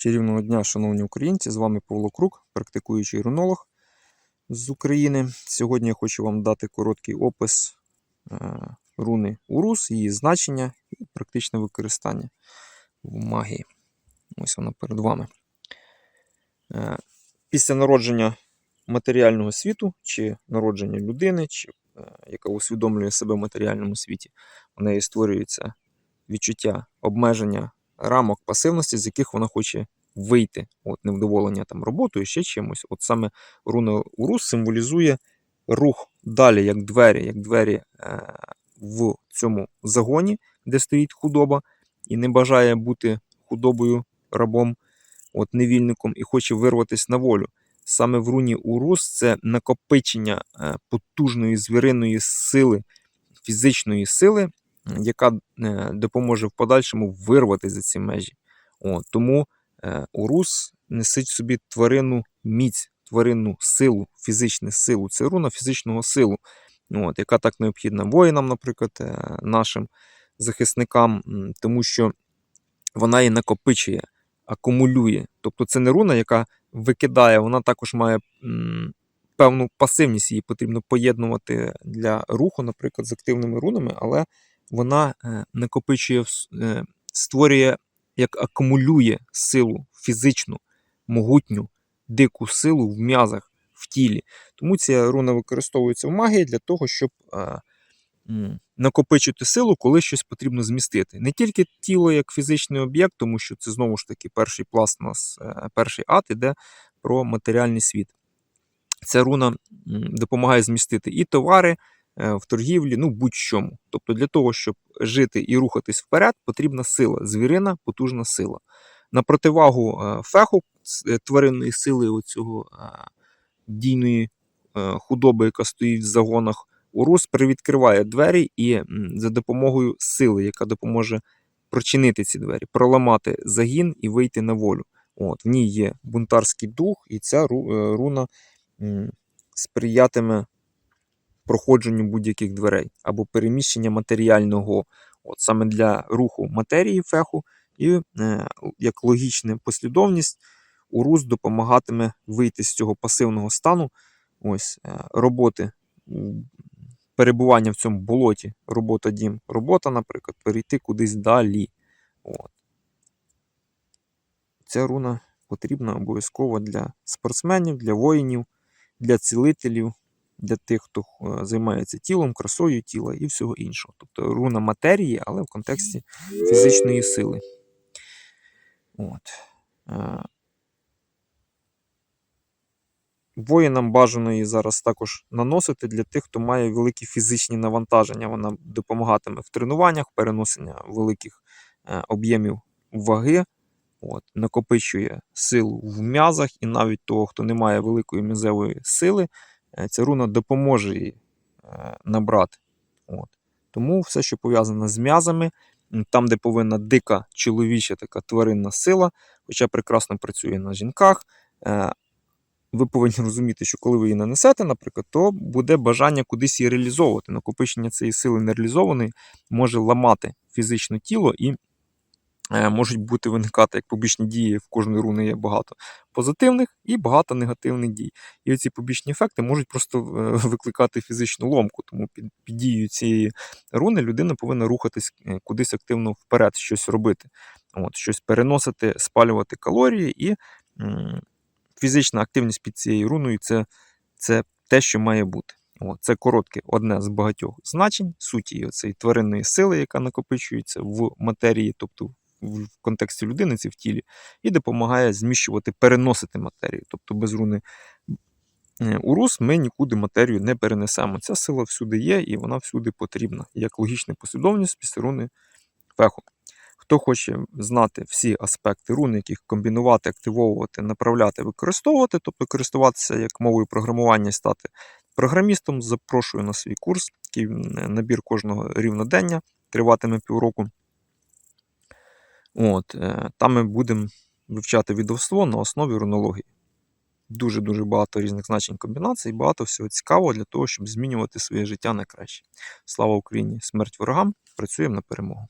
Чарівного дня, шановні українці! З вами Павло Крук, практикуючий рунолог з України. Сьогодні я хочу вам дати короткий опис е, руни Урус, її значення і практичне використання в магії. Ось вона перед вами. Е, Після народження матеріального світу, чи народження людини, чи, е, яка усвідомлює себе в матеріальному світі, у неї створюється відчуття обмеження рамок пасивності, з яких вона хоче вийти. От невдоволення там роботою, ще чимось. От саме руна Урус символізує рух далі, як двері, як двері е, в цьому загоні, де стоїть худоба, і не бажає бути худобою рабом, от невільником, і хоче вирватися на волю. Саме в руні Урус це накопичення е, потужної звіриної сили, фізичної сили, яка е, допоможе в подальшому вирвати за ці межі. О, тому е, Урус несить собі тваринну міць, тваринну силу, фізичну силу. Це руна фізичного силу, от, яка так необхідна воїнам, наприклад, е, нашим захисникам, тому що вона її накопичує, акумулює. Тобто це не руна, яка викидає, вона також має певну пасивність, її потрібно поєднувати для руху, наприклад, з активними рунами, але вона е, накопичує, е, створює, як акумулює силу фізичну, могутню, дику силу в м'язах, в тілі. Тому ця руна використовується в магії для того, щоб е, накопичити силу, коли щось потрібно змістити. Не тільки тіло як фізичний об'єкт, тому що це знову ж таки перший пласт нас, перший ад іде про матеріальний світ. Ця руна допомагає змістити і товари в торгівлі, ну будь-чому. Тобто для того, щоб жити і рухатись вперед, потрібна сила, звірина, потужна сила. На противагу е, феху, е, тваринної сили оцього е, дійної е, худоби, яка стоїть в загонах, Урус привідкриває двері і за допомогою сили, яка допоможе прочинити ці двері, проламати загін і вийти на волю. От, в ній є бунтарський дух, і ця е, руна сприятиме проходженню будь-яких дверей або переміщення матеріального. От саме для руху матерії феху, і е, як логічна послідовність, урус допомагатиме вийти з цього пасивного стану. Ось е, роботи, перебування в цьому болоті, робота дім, робота, наприклад, перейти кудись далі. От. Ця руна потрібна обов'язково для спортсменів, для воїнів, для цілителів, для тих, хто е, займається тілом, красою тіла і всього іншого. Тобто руна матерії, але в контексті фізичної сили. От. Е, Воїнам бажано її зараз також наносити для тих, хто має великі фізичні навантаження. Вона допомагатиме в тренуваннях, переносення великих е, об'ємів ваги, от, накопичує силу в м'язах, і навіть того, хто не має великої м'язевої сили, ця руна допоможе їй е, набрати. От. Тому все, що пов'язане з м'язами, там, де повинна дика чоловіча така тваринна сила, хоча прекрасно працює на жінках. е, ви повинні розуміти, що коли ви її нанесете, наприклад, то буде бажання кудись її реалізовувати. Накопичення цієї сили нереалізованої може ламати фізичне тіло і е, можуть бути виникати як побічні дії в кожної руни є багато позитивних і багато негативних дій. І оці побічні ефекти можуть просто е, викликати фізичну ломку. Тому під, під дією цієї руни людина повинна рухатись е, кудись активно вперед, щось робити, От, щось переносити, спалювати калорії і. м, Фізична активність під цією руною це, це те, що має бути. Це коротке одне з багатьох значень суті цієї тваринної сили, яка накопичується в матерії, тобто в контексті людини, це в тілі, і допомагає зміщувати, переносити матерію. Тобто без руни е, Урус ми нікуди матерію не перенесемо. Ця сила всюди є і вона всюди потрібна, як логічна послідовність після руни феху. Хто хоче знати всі аспекти рун, яких комбінувати, активовувати, направляти, використовувати, тобто користуватися як мовою програмування і стати програмістом, запрошую на свій курс, який набір кожного рівнодення, триватиме півроку. От, е, там ми будемо вивчати відовство на основі рунології. Дуже-дуже багато різних значень комбінацій, багато всього цікавого для того, щоб змінювати своє життя на краще. Слава Україні! Смерть ворогам! Працюємо на перемогу!